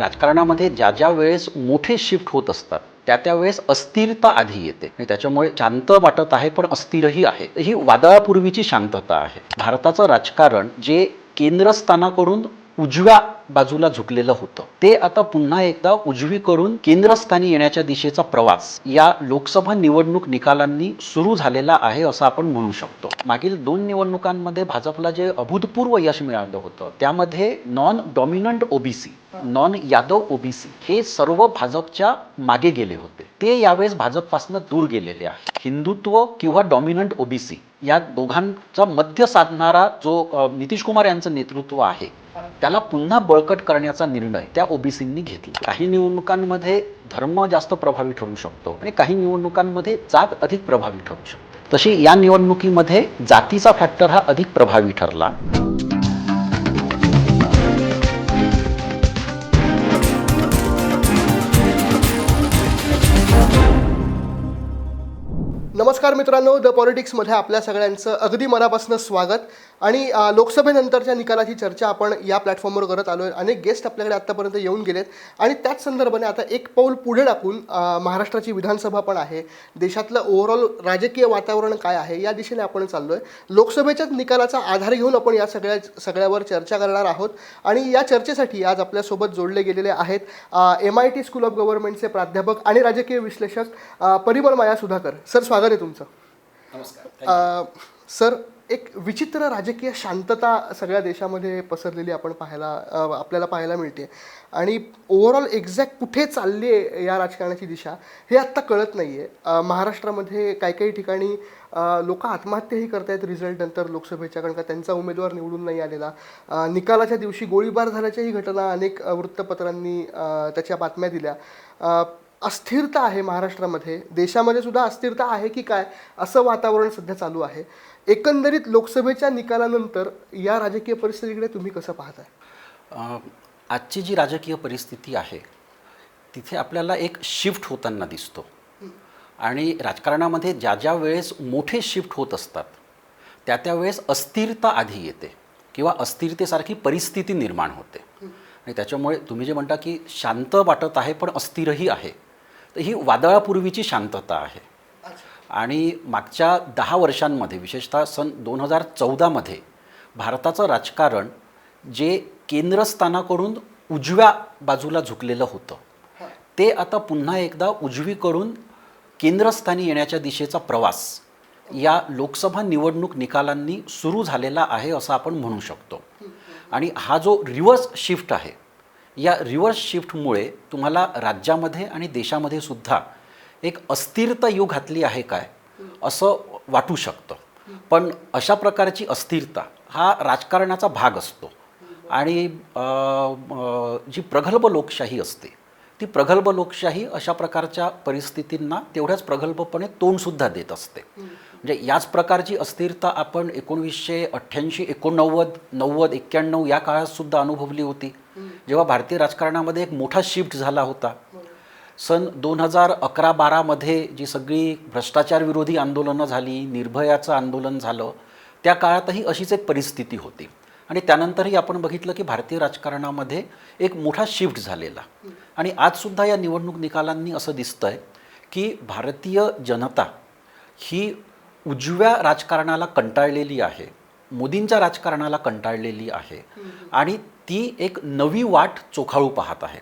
राजकारणामध्ये ज्या ज्या वेळेस मोठे शिफ्ट होत असतात त्या त्या वेळेस अस्थिरता आधी येते. आणि त्याच्यामुळे शांत वाटत आहे पण अस्थिरही आहे. ही वादळापूर्वीची शांतता आहे. भारताचं राजकारण जे केंद्रस्थानाकडून उजव्या बाजूला झुकलेलं होतं ते आता पुन्हा एकदा उजवीकडून केंद्रस्थानी येण्याच्या दिशेचा प्रवास या लोकसभा निवडणूक निकालांनी सुरू झालेला आहे असं आपण म्हणू शकतो. मागील दोन निवडणुकांमध्ये भाजपला जे अभूतपूर्व यश मिळालं होतं त्यामध्ये non dominant OBC non Yadav OBC हे सर्व भाजपच्या मागे गेले होते. ते यावेळेस भाजपपासून दूर गेलेले आहे. हिंदुत्व किंवा डॉमिनंट ओबीसी या दोघांचा मध्य साधणारा जो नितीश कुमार यांचं नेतृत्व आहे त्याला पुन्हा बळकट करण्याचा निर्णय त्या ओबीसींनी घेतला. काही निवडणुकांमध्ये धर्म जास्त प्रभावी ठरू शकतो आणि काही निवडणुकांमध्ये जात अधिक प्रभावी ठरू शकतो. तशी या निवडणुकीमध्ये जातीचा फॅक्टर हा अधिक प्रभावी ठरला. नमस्कार मित्रांनो द पॉलिटिक्समध्ये आपल्या सगळ्यांचं अगदी मनापासून स्वागत. आणि लोकसभेनंतरच्या निकालाची चर्चा आपण या प्लॅटफॉर्मवर करत आलो आहे अनेक गेस्ट आपल्याकडे आत्तापर्यंत येऊन गेलेत. आणि त्याच संदर्भाने आता एक पाऊल पुढे टाकून महाराष्ट्राची विधानसभा पण आहे. देशातलं ओव्हरऑल राजकीय वातावरण काय आहे या दिशेने आपण चाललो आहे लोकसभेच्याच निकालाचा आधार घेऊन आपण या सगळ्या सगळ्यावर चर्चा करणार आहोत. आणि या चर्चेसाठी आज आपल्यासोबत जोडले गेलेले आहेत M I T school of गव्हर्नमेंटचे प्राध्यापक आणि राजकीय विश्लेषक परिमल माया सुधाकर. सर स्वागत आहे तुमचं. अ, सर एक विचित्र राजकीय शांतता सगळ्या देशामध्ये पसरलेली आपण पाहायला आपल्याला पाहायला मिळते. आणि ओव्हरऑल एक्झॅक्ट कुठे चालली आहे या राजकारणाची दिशा हे आत्ता कळत नाही आहे महाराष्ट्रामध्ये काही काही ठिकाणी लोक आत्महत्याही करतायत रिझल्ट नंतर लोकसभेच्या कारण का त्यांचा उमेदवार निवडून नाही आलेला. निकालाच्या दिवशी गोळीबार झाल्याच्याही घटना अनेक वृत्तपत्रांनी त्याच्या बातम्या दिल्या. अस्थिरता आहे महाराष्ट्रामध्ये. देशामध्ये सुद्धा अस्थिरता आहे की काय? असं वातावरण सध्या चालू आहे. एकंदरीत लोकसभेच्या निकालानंतर या राजकीय परिस्थितीकडे तुम्ही कसं पाहताय? आजची जी राजकीय परिस्थिती आहे तिथे आपल्याला एक शिफ्ट होताना दिसतो. आणि राजकारणामध्ये ज्या ज्या वेळेस मोठे शिफ्ट होत असतात त्या त्या वेळेस अस्थिरता आधी येते किंवा अस्थिरतेसारखी परिस्थिती निर्माण होते. आणि त्याच्यामुळे तुम्ही जे म्हणता की शांत वाटत आहे पण अस्थिरही आहे. तर ही वादळापूर्वीची शांतता आहे. आणि मागच्या दहा वर्षांमध्ये विशेषतः सन दोन हजार चौदामध्ये भारताचं राजकारण जे केंद्रस्थानाकडून उजव्या बाजूला झुकलेलं होतं ते आता पुन्हा एकदा उजवीकडून केंद्रस्थानी येण्याच्या दिशेचा प्रवास या लोकसभा निवडणूक निकालांनी सुरू झालेला आहे असं आपण म्हणू शकतो. आणि हा जो रिव्हर्स शिफ्ट आहे या रिव्हर्स शिफ्टमुळे तुम्हाला राज्यामध्ये आणि देशामध्ये सुद्धा एक अस्थिरता येऊ घातली आहे काय? असं वाटू शकतं. पण अशा प्रकारची अस्थिरता हा राजकारणाचा भाग असतो. आणि जी प्रगल्भ लोकशाही असते ती प्रगल्भ लोकशाही अशा प्रकारच्या परिस्थितींना तेवढ्याच प्रगल्भपणे तोंडसुद्धा देत असते. म्हणजे याच प्रकारची अस्थिरता आपण एकोणवीसशे अठ्ठ्याऐंशी एकोणनव्वद नव्वद एक्क्याण्णव या काळातसुद्धा अनुभवली होती. जेव्हा भारतीय राजकारणामध्ये एक मोठा शिफ्ट झाला होता सन दोन हजार अकरा बारामध्ये जी सगळी भ्रष्टाचार विरोधी आंदोलनं झाली निर्भयाचं आंदोलन झालं त्या काळातही अशीच एक परिस्थिती होती. आणि त्यानंतरही आपण बघितलं की भारतीय राजकारणामध्ये एक मोठा शिफ्ट झालेला. आणि आजसुद्धा या निवडणूक निकालांनी असं दिसतं आहे की भारतीय जनता ही उजव्या राजकारणाला कंटाळलेली आहे मोदींच्या राजकारणाला कंटाळलेली आहे. आणि ती एक नवी वाट चोखाळू पाहत आहे.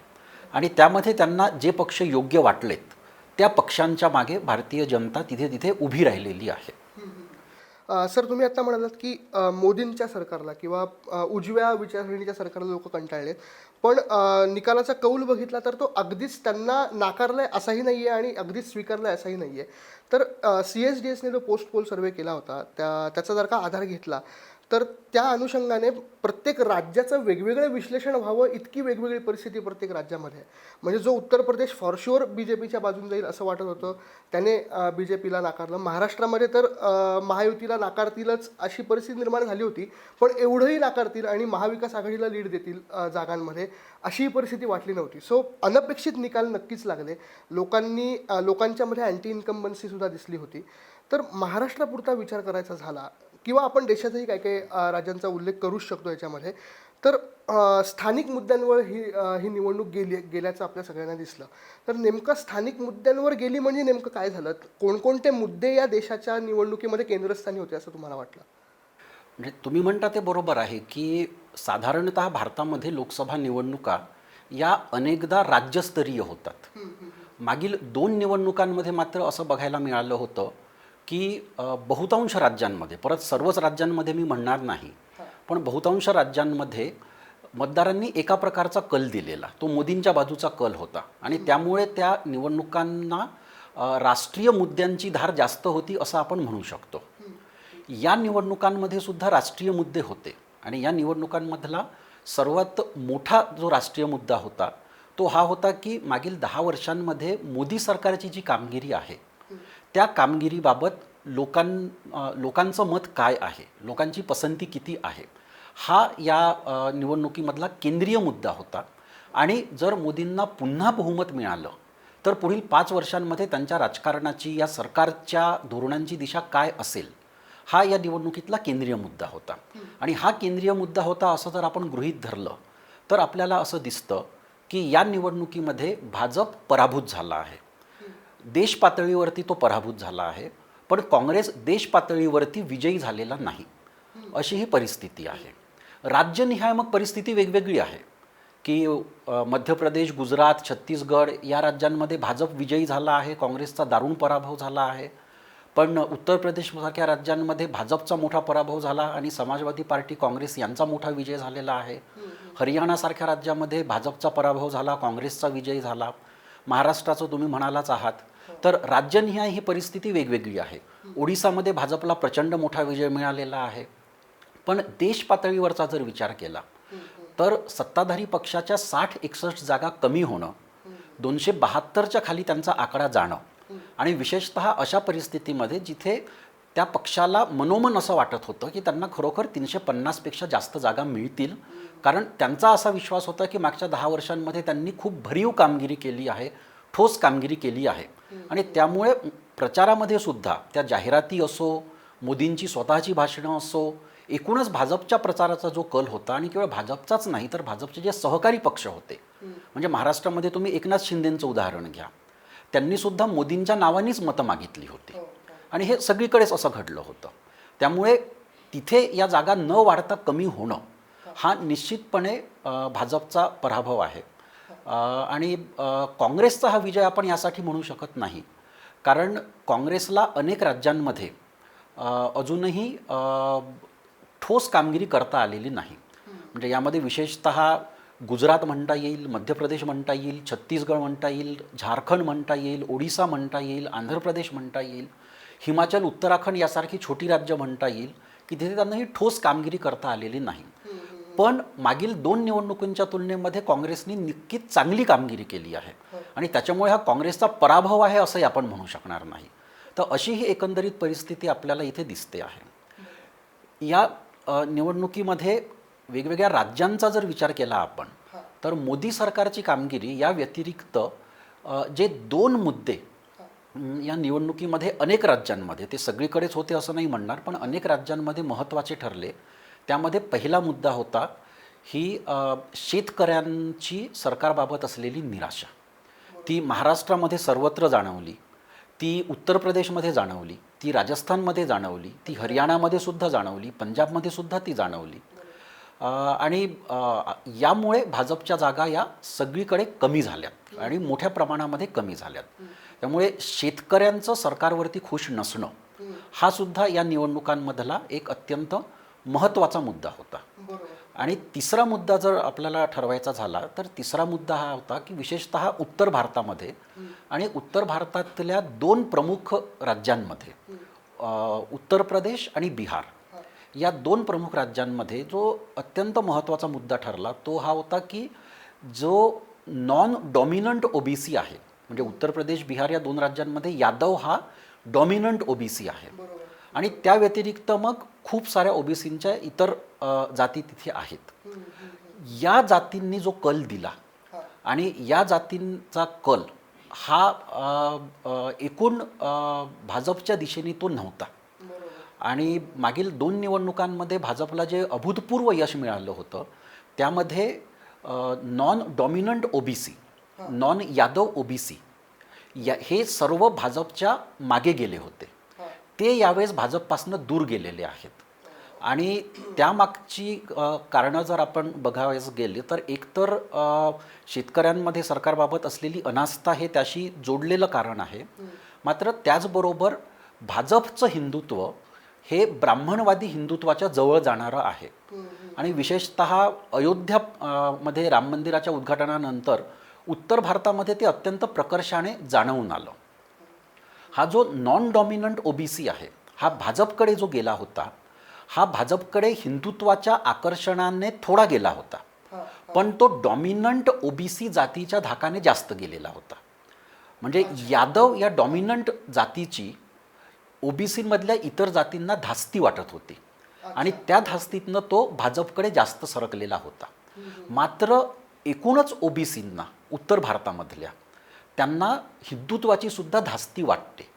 आणि त्यामध्ये त्यांना जे पक्ष योग्य वाटलेत त्या पक्षांच्या मागे भारतीय जनता तिथे तिथे उभी राहिलेली आहे. सर तुम्ही आता म्हणालात की मोदींच्या सरकारला किंवा उजव्या विचारसरणीच्या सरकारला लोक कंटाळलेत. पण निकालाचा कौल बघितला तर तो अगदीच त्यांना नाकारलाय असाही नाही आहे आणि अगदीच स्वीकारलाय असाही नाही आहे तर सी एस डी एसने जो पोस्ट पोल सर्वे केला होता त्या त्याचा जर का आधार घेतला तर त्या अनुषंगाने प्रत्येक राज्याचं वेगवेगळं विश्लेषण व्हावं इतकी वेगवेगळी परिस्थिती प्रत्येक राज्यामध्ये आहे. म्हणजे जो Uttar Pradesh for sure B J पीच्या बाजून जाईल असं वाटत होतं त्याने बी जे पीला नाकारलं. महाराष्ट्रामध्ये तर महायुतीला नाकारतीलच अशी परिस्थिती निर्माण झाली होती पण एवढंही नाकारतील आणि महाविकास आघाडीला लीड देतील जागांमध्ये अशी परिस्थिती वाटली नव्हती. सो अनपेक्षित निकाल नक्कीच लागले. लोकांनी लोकांच्यामध्ये अँटी इन्कम्बन्सीसुद्धा दिसली होती. तर महाराष्ट्रापुरता विचार करायचा झाला किंवा आपण देशातही काही काही राज्यांचा उल्लेख करूच शकतो याच्यामध्ये. तर स्थानिक मुद्द्यांवर ही ही निवडणूक गेली गेल्याचं आपल्या सगळ्यांना दिसलं. तर नेमकं स्थानिक मुद्द्यांवर गेली म्हणजे नेमकं काय झालं? कोणकोणते मुद्दे या देशाच्या निवडणुकीमध्ये केंद्रस्थानी होते असं तुम्हाला वाटलं? म्हणजे तुम्ही म्हणता ते बरोबर आहे की साधारणत भारतामध्ये लोकसभा निवडणुका या अनेकदा राज्यस्तरीय होतात. मागील दोन निवडणुकांमध्ये मात्र असं बघायला मिळालं होतं की बहुतांश राज्यांमध्ये परत सर्वच राज्यांमध्ये मी म्हणणार नाही पण बहुतांश राज्यांमध्ये मतदारांनी एका प्रकारचा कल दिलेला. तो मोदींच्या बाजूचा कल होता. आणि त्यामुळे त्या निवडणुकांना राष्ट्रीय मुद्द्यांची धार जास्त होती असं आपण म्हणू शकतो. या निवडणुकांमध्ये सुद्धा राष्ट्रीय मुद्दे होते. आणि या निवडणुकांमधला सर्वात मोठा जो राष्ट्रीय मुद्दा होता तो हा होता की मागील दहा वर्षांमध्ये मोदी सरकारची जी कामगिरी आहे त्या कामगिरीबाबत लोकां लोकांचं मत काय आहे? लोकांची पसंती किती आहे? हा या निवडणुकीमधला केंद्रीय मुद्दा होता. आणि जर मोदींना पुन्हा बहुमत मिळालं तर पुढील पाच वर्षांमध्ये त्यांच्या राजकारणाची या सरकारच्या धोरणांची दिशा काय असेल? हा या निवडणुकीतला केंद्रीय मुद्दा होता. आणि हा केंद्रीय मुद्दा होता असं जर आपण गृहीत धरलं तर आपल्याला असं दिसतं की या निवडणुकीमध्ये भाजप पराभूत झाला आहे. देश पातळीवरती तो पराभूत झाला आहे पण काँग्रेस देश पातळीवरती विजयी झालेला नाही अशी ही परिस्थिती आहे. राज्यनिहाय मग परिस्थिती वेगवेगळी आहे की मध्य प्रदेश गुजरात छत्तीसगड या राज्यांमध्ये भाजप विजयी झाला आहे काँग्रेसचा दारुण पराभव झाला आहे पण उत्तर प्रदेशसारख्या राज्यांमध्ये भाजपचा मोठा पराभव झाला आणि समाजवादी पार्टी काँग्रेस यांचा मोठा विजय झालेला आहे. हरियाणासारख्या राज्यामध्ये भाजपचा पराभव झाला काँग्रेसचा विजय झाला. महाराष्ट्राचं तुम्ही म्हणालाच आहात तर राज्यनिहाय ही परिस्थिती वेगवेगळी आहे. ओडिसामध्ये भाजपला प्रचंड मोठा विजय मिळालेला आहे. पण देश पातळीवरचा जर विचार केला तर सत्ताधारी पक्षाच्या साठ एकसष्ट जागा कमी होणं दोनशे बहात्तरच्या खाली त्यांचा आकडा जाणं आणि विशेषतः अशा परिस्थितीमध्ये जिथे त्या पक्षाला मनोमन असं वाटत होतं की त्यांना खरोखर तीनशे पन्नासपेक्षा जास्त जागा मिळतील. कारण त्यांचा असा विश्वास होता की मागच्या दहा वर्षांमध्ये त्यांनी खूप भरीव कामगिरी केली आहे ठोस कामगिरी केली आहे. आणि त्यामुळे प्रचारामध्ये सुद्धा त्या जाहिराती असो मोदींची स्वतःची भाषणं असो एकूणच भाजपच्या प्रचाराचा जो कल होता आणि केवळ भाजपचाच नाही तर भाजपचे जे सहकारी पक्ष होते म्हणजे महाराष्ट्रामध्ये तुम्ही एकनाथ शिंदेंचं उदाहरण घ्या. त्यांनी सुद्धा मोदींच्या नावानेच मतं मागितली होती. आणि हे सगळीकडेच असं घडलं होतं. त्यामुळे तिथे या जागा न वाढता कमी होणं हा निश्चितपणे अ, भाजपचा पराभव आहे. आणि काँग्रेसचा हा विजय आपण यासाठी म्हणू शकत नाही. कारण काँग्रेसला अनेक राज्यांमध्ये अजूनही ठोस कामगिरी करता आलेली नाही. म्हणजे यामध्ये विशेषत गुजरात म्हणता येईल मध्य प्रदेश म्हणता येईल छत्तीसगड म्हणता येईल झारखंड म्हणता येईल ओडिसा म्हणता येईल आंध्र प्रदेश म्हणता येईल हिमाचल उत्तराखंड यासारखी छोटी राज्य म्हणता येईल की तिथे त्यांना ही ठोस कामगिरी करता आलेली नाही. पण मागील दोन निवडणुकींच्या तुलनेमध्ये काँग्रेसनी नक्कीच चांगली कामगिरी केली आहे. आणि त्याच्यामुळे हा काँग्रेसचा पराभव आहे असंही आपण म्हणू शकणार नाही. तर अशी ही एकंदरीत परिस्थिती आपल्याला इथे दिसते आहे. या निवडणुकीमध्ये वेगवेगळ्या राज्यांचा जर विचार केला आपण तर मोदी सरकारची कामगिरी या व्यतिरिक्त जे दोन मुद्दे अम, या निवडणुकीमध्ये अनेक राज्यांमध्ये ते सगळीकडेच होते असं नाही म्हणणार पण अनेक राज्यांमध्ये महत्त्वाचे ठरले त्यामध्ये पहिला मुद्दा होता ही शेतकऱ्यांची सरकारबाबत असलेली निराशा. ती महाराष्ट्रामध्ये सर्वत्र जाणवली ती उत्तर प्रदेशमध्ये जाणवली ती राजस्थानमध्ये जाणवली ती हरियाणामध्ये सुद्धा जाणवली पंजाबमध्ये सुद्धा ती जाणवली. आणि यामुळे भाजपच्या जागा या सगळीकडे कमी झाल्यात आणि मोठ्या प्रमाणामध्ये कमी झाल्यात. त्यामुळे शेतकऱ्यांचं सरकारवरती खुश नसणं हा सुद्धा या निवडणुकांमधला एक अत्यंत महत्त्वाचा मुद्दा होता. आणि तिसरा मुद्दा जर आपल्याला ठरवायचा झाला तर तिसरा मुद्दा हा होता की विशेषतः उत्तर भारतामध्ये आणि उत्तर भारतातल्या दोन प्रमुख राज्यांमध्ये उत्तर प्रदेश आणि बिहार. या दोन प्रमुख राज्यांमध्ये जो अत्यंत महत्त्वाचा मुद्दा ठरला तो हा होता की जो नॉन डॉमिनंट ओबीसी आहे म्हणजे उत्तर प्रदेश बिहार या दोन राज्यांमध्ये यादव हा डॉमिनंट ओबीसी आहे. आणि त्या व्यतिरिक्त मग खूप साऱ्या ओबीसींच्या इतर जाती तिथे आहेत. या जातींनी जो कल दिला आणि या जातींचा कल हा एकूण भाजपच्या दिशेने तो नव्हता. आणि मागील दोन निवडणुकांमध्ये भाजपला जे अभूतपूर्व यश मिळालं होतं त्यामध्ये non dominant OBC non Yadav OBC या हे सर्व भाजपच्या मागे गेले होते. ते यावेळेस भाजपपासून दूर गेलेले आहेत. आणि त्यामागची कारणं जर आपण बघावयास गेले तर एकतर शेतकऱ्यांमध्ये सरकारबाबत असलेली अनास्था हे त्याशी जोडलेलं कारण आहे. मात्र त्याचबरोबर भाजपचं हिंदुत्व हे ब्राह्मणवादी हिंदुत्वाच्या जवळ जाणारं आहे. आणि विशेषत अयोध्या मध्ये राम मंदिराच्या उद्घाटनानंतर उत्तर भारतामध्ये ते अत्यंत प्रकर्षाने जाणवून आलं. हा जो नॉन डॉमिनंट ओबीसी आहे हा भाजपकडे जो गेला होता हा भाजपकडे हिंदुत्वाच्या आकर्षणाने थोडा गेला होता. पण तो डॉमिनंट ओबीसी जातीच्या धाकाने जास्त गेलेला होता. म्हणजे यादव या डॉमिनंट जातीची ओबीसीमधल्या इतर जातींना धास्ती वाटत होती. आणि त्या धास्तीतनं तो भाजपकडे जास्त सरकलेला होता. मात्र एकूणच ओबीसींना उत्तर भारतामधल्या त्यांना हिंदुत्वाची सुद्धा धास्ती वाटते.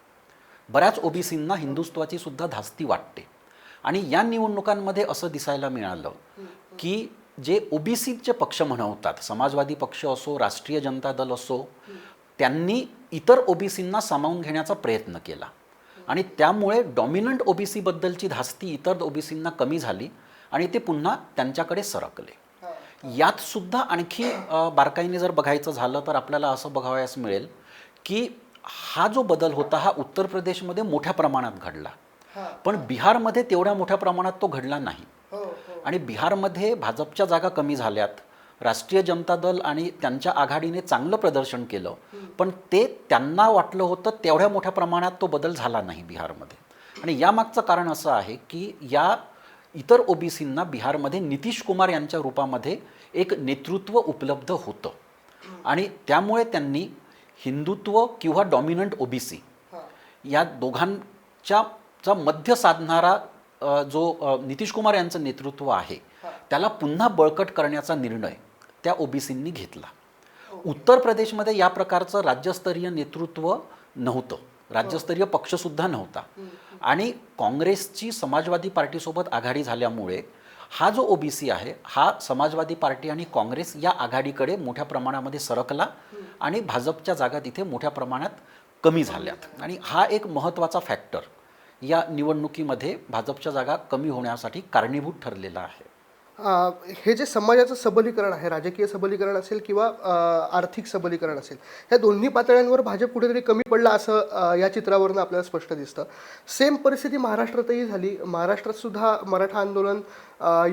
बऱ्याच ओबीसींना हिंदुत्वाची सुद्धा धास्ती वाटते. आणि या निवडणुकांमध्ये असं दिसायला मिळालं की जे ओबीसीचे पक्ष म्हणवतात समाजवादी पक्ष असो राष्ट्रीय जनता दल असो त्यांनी इतर ओबीसींना सामावून घेण्याचा प्रयत्न केला. आणि त्यामुळे डॉमिनंट ओबीसीबद्दलची धास्ती इतर ओबीसींना कमी झाली आणि ते पुन्हा त्यांच्याकडे सरकले. यात सुद्धा आणखी बारकाईने जर बघायचं झालं तर आपल्याला असं बघावयास मिळेल की हा जो बदल होता हा उत्तर प्रदेशमध्ये मोठ्या प्रमाणात घडला. पण बिहारमध्ये तेवढ्या मोठ्या प्रमाणात तो घडला नाही. आणि बिहारमध्ये भाजपच्या जागा कमी झाल्यात राष्ट्रीय जनता दल आणि त्यांच्या आघाडीने चांगलं प्रदर्शन केलं पण ते त्यांना वाटलं होतं तेवढ्या मोठ्या प्रमाणात तो बदल झाला नाही बिहारमध्ये. आणि यामागचं कारण असं आहे की या इतर ओबीसींना बिहारमध्ये नितीश कुमार यांच्या रूपामध्ये एक नेतृत्व उपलब्ध होतं. आणि त्यामुळे त्यांनी हिंदुत्व किंवा डॉमिनंट ओबीसी या दोघांच्या चा मध्य साधणारा जो नितीश कुमार यांचं नेतृत्व आहे त्याला पुन्हा बळकट करण्याचा निर्णय त्या ओबीसींनी घेतला. उत्तर प्रदेशमध्ये या प्रकारचं राज्यस्तरीय नेतृत्व नव्हतं. राज्यस्तरीय पक्षसुद्धा नव्हता. आणि काँग्रेसची समाजवादी पार्टीसोबत आघाडी झाल्यामुळे हा जो ओबीसी आहे हा समाजवादी पार्टी आणि काँग्रेस या आघाडीकडे मोठ्या प्रमाणामध्ये सरकला आणि भाजपच्या जागा तिथे मोठ्या प्रमाणात कमी झाल्यात. आणि हा एक महत्त्वाचा फॅक्टर या निवडणुकीमध्ये भाजपच्या जागा कमी होण्यासाठी कारणीभूत ठरलेला आहे. हे जे समाजाचं सबलीकरण आहे राजकीय सबलीकरण असेल किंवा आर्थिक सबलीकरण असेल ह्या दोन्ही पातळ्यांवर भाजप कुठेतरी कमी पडला असं या चित्रावरनं आपल्याला स्पष्ट दिसतं. सेम परिस्थिती महाराष्ट्रातही झाली. महाराष्ट्रात सुद्धा मराठा आंदोलन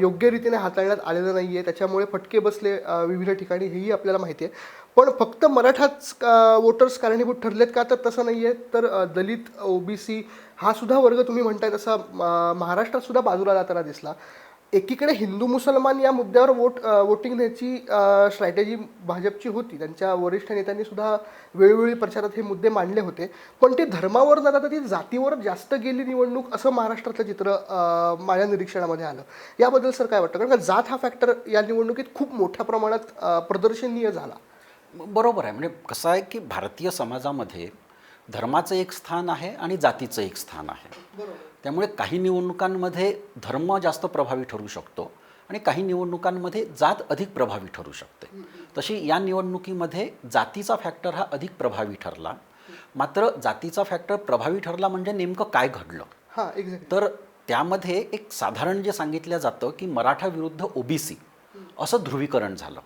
योग्य रीतीने हाताळण्यात आलेलं नाही आहे त्याच्यामुळे फटके बसले विविध ठिकाणी हेही आपल्याला माहिती आहे पण फक्त मराठाच वोटर्स कारणीभूत ठरलेत का तर तसं नाही आहे तर दलित ओबीसी हा सुद्धा वर्ग तुम्ही म्हणताय तसा महाराष्ट्रातसुद्धा महाराष्ट्रात सुद्धा बाजूला जाताना दिसला. एकीकडे हिंदू मुसलमान या मुद्द्यावर वोट वोटिंग द्यायची स्ट्रॅटेजी भाजपची होती. त्यांच्या वरिष्ठ नेत्यांनी सुद्धा वेळोवेळी प्रचारात हे मुद्दे मांडले होते. पण ते धर्मावर न जाता ती जातीवर जास्त गेली निवडणूक असं महाराष्ट्रातलं चित्र माझ्या निरीक्षणामध्ये आलं. याबद्दल सर काय वाटतं? कारण का जात हा फॅक्टर या निवडणुकीत खूप मोठ्या प्रमाणात प्रदर्शनीय झाला. बरोबर आहे. म्हणजे कसं आहे की भारतीय समाजामध्ये धर्माचं एक स्थान आहे आणि जातीचं एक स्थान आहे. त्यामुळे काही निवडणुकांमध्ये धर्म जास्त प्रभावी ठरू शकतो आणि काही निवडणुकांमध्ये जात अधिक प्रभावी ठरू शकते. तशी या निवडणुकीमध्ये जातीचा फॅक्टर हा अधिक प्रभावी ठरला. मात्र जातीचा फॅक्टर प्रभावी ठरला म्हणजे नेमकं काय घडलं? हां एक्झॅक्ट तर त्यामध्ये एक साधारण जे सांगितलं जातं की मराठा विरुद्ध ओबीसी असं ध्रुवीकरण झालं.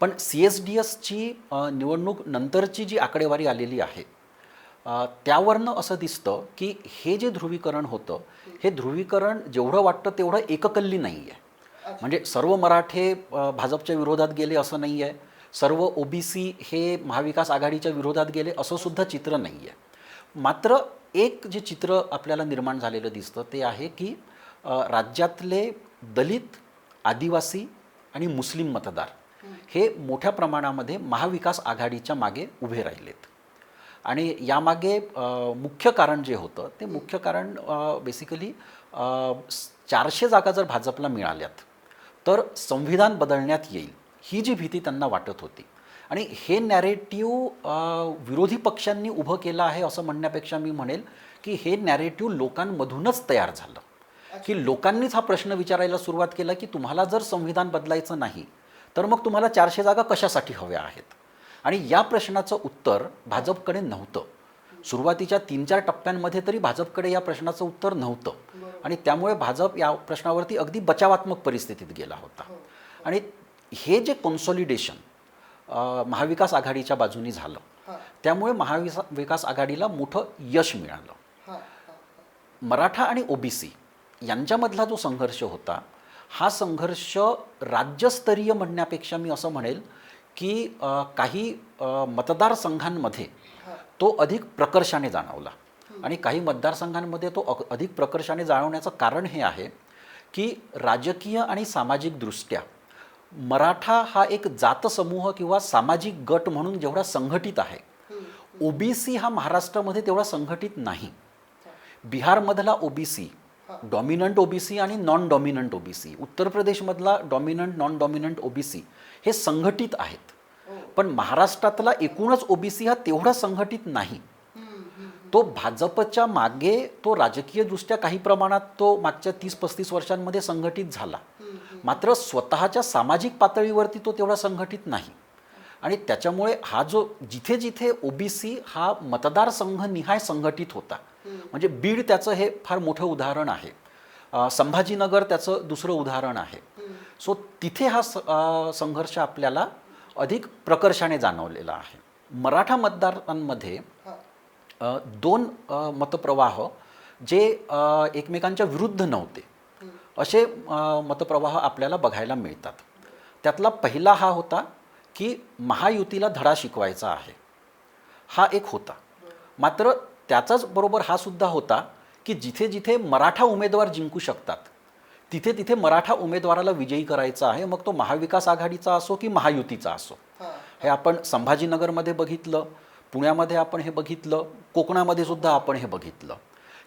पण सी एस डी एसची निवडणूक नंतरची जी आकडेवारी आलेली आहे त्यावरनं असं दिसतं की हे जे ध्रुवीकरण होतं हे ध्रुवीकरण जेवढं वाटतं तेवढं एककल्ली नाही आहे म्हणजे सर्व मराठे भाजपच्या विरोधात गेले असं नाही आहे सर्व ओबीसी हे महाविकास आघाडीच्या विरोधात गेले असं सुद्धा चित्र नाही आहे मात्र एक जे चित्र आपल्याला निर्माण झालेलं दिसतं ते आहे की राज्यातले दलित आदिवासी आणि मुस्लिम मतदार हे मोठ्या प्रमाणामध्ये महाविकास आघाडीच्या मागे उभे राहिलेत. आणि यामागे मुख्य कारण जे होतं ते मुख्य कारण बेसिकली चारशे जागा जर भाजपला मिळाल्यात तर संविधान बदलण्यात येईल ही जी भीती त्यांना वाटत होती. आणि हे नॅरेटिव्ह विरोधी पक्षांनी उभं केलं आहे असं म्हणण्यापेक्षा मी म्हणेल की हे नॅरेटिव्ह लोकांमधूनच तयार झालं. की लोकांनीच हा प्रश्न विचारायला सुरुवात केला की तुम्हाला जर संविधान बदलायचं नाही तर मग तुम्हाला चारशे जागा कशासाठी हव्या आहेत? आणि या प्रश्नाचं उत्तर भाजपकडे नव्हतं. सुरुवातीच्या तीन चार टप्प्यांमध्ये तरी भाजपकडे या प्रश्नाचं उत्तर नव्हतं. आणि त्यामुळे भाजप या प्रश्नावरती अगदी बचावात्मक परिस्थितीत गेला होता. आणि हे जे कॉन्सॉलिडेशन महाविकास आघाडीच्या बाजूनी झालं त्यामुळे महाविसा विकास आघाडीला मोठं यश मिळालं. मराठा आणि ओबीसी यांच्यामधला जो संघर्ष होता हा संघर्ष राज्यस्तरीय म्हणण्यापेक्षा मी असं म्हणेल की काही मतदारसंघांमध्ये तो अधिक प्रकर्षाने जाणवला. आणि काही मतदारसंघांमध्ये तो अ- अधिक प्रकर्षाने जाणवण्याचं कारण हे आहे की राजकीय आणि सामाजिकदृष्ट्या मराठा हा एक जातसमूह किंवा सामाजिक गट म्हणून जेवढा संघटित आहे ओबीसी हा महाराष्ट्रामध्ये तेवढा संघटित नाही. बिहारमधला ओबीसी डॉमिनंट ओबीसी आणि नॉन डॉमिनंट ओबीसी उत्तर प्रदेशमधला डॉमिनंट नॉन डॉमिनंट ओबीसी हे संघटित आहेत. पण महाराष्ट्रातला एकूणच ओबीसी हा तेवढा संघटित नाही. तो भाजपच्या मागे तो राजकीयदृष्ट्या काही प्रमाणात तो मागच्या तीस पस्तीस वर्षांमध्ये संघटित झाला. मात्र स्वतःच्या सामाजिक पातळीवरती तो तेवढा संघटित नाही. आणि त्याच्यामुळे हा जो जिथे जिथे ओबीसी हा मतदारसंघ निहाय संघटित होता. म्हणजे बीड त्याचं हे फार मोठं उदाहरण आहे. संभाजीनगर त्याचं दुसरं उदाहरण आहे. सो तिथे हा संघर्ष आपल्याला अधिक प्रकर्षाने जाणवलेला आहे. मराठा मतदारांमध्ये दोन मतप्रवाह जे एकमेकांच्या विरुद्ध नव्हते. असे मतप्रवाह आपल्याला बघायला मिळतात. त्यातला पहिला हा होता की महायुतीला धडा शिकवायचा आहे. हा एक होता. मात्र त्याचाच बरोबर हा सुद्धा होता की जिथे जिथे मराठा उमेदवार जिंकू शकतात तिथे तिथे मराठा उमेदवाराला विजयी करायचा आहे मग तो महाविकास आघाडीचा असो की महायुतीचा असो. हे. आपण संभाजीनगरमध्ये बघितलं पुण्यामध्ये आपण हे बघितलं कोकणामध्ये सुद्धा आपण हे बघितलं.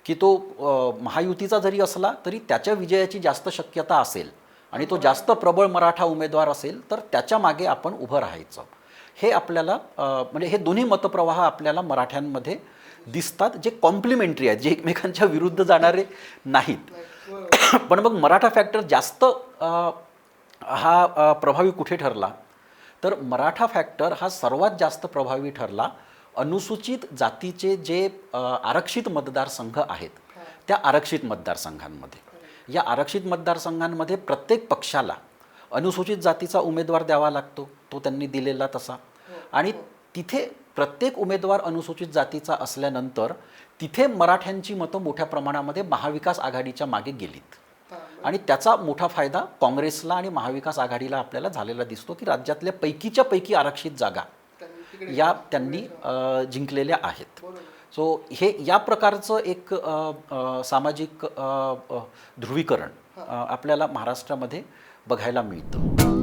की तो महायुतीचा जरी असला तरी त्याच्या विजयाची जास्त शक्यता असेल आणि तो जास्त प्रबळ मराठा उमेदवार असेल तर त्याच्यामागे आपण उभं राहायचं. हे आपल्याला म्हणजे हे दोन्ही मतप्रवाह आपल्याला मराठ्यांमध्ये दिसतात जे कॉम्प्लिमेंटरी आहेत जे एकमेकांच्या विरुद्ध जाणारे नाहीत. पण मग मराठा फॅक्टर जास्त हा प्रभावी कुठे ठरला? तर मराठा फॅक्टर हा सर्वात जास्त प्रभावी ठरला अनुसूचित जातीचे जे आरक्षित मतदारसंघ आहेत त्या आरक्षित मतदारसंघांमध्ये. या आरक्षित मतदारसंघांमध्ये प्रत्येक पक्षाला अनुसूचित जातीचा उमेदवार द्यावा लागतो तो त्यांनी दिलेला तसा. आणि तिथे प्रत्येक उमेदवार अनुसूचित जातीचा असल्यानंतर तिथे मराठ्यांची मतं मोठ्या प्रमाणामध्ये महाविकास आघाडीच्या मागे गेलीत. आणि त्याचा मोठा फायदा काँग्रेसला आणि महाविकास आघाडीला आपल्याला झालेला दिसतो की राज्यातल्या पैकीच्या पैकी आरक्षित जागा या त्यांनी जिंकलेल्या आहेत. सो हे या प्रकारचं एक सामाजिक ध्रुवीकरण आपल्याला महाराष्ट्रामध्ये बघायला मिळतं.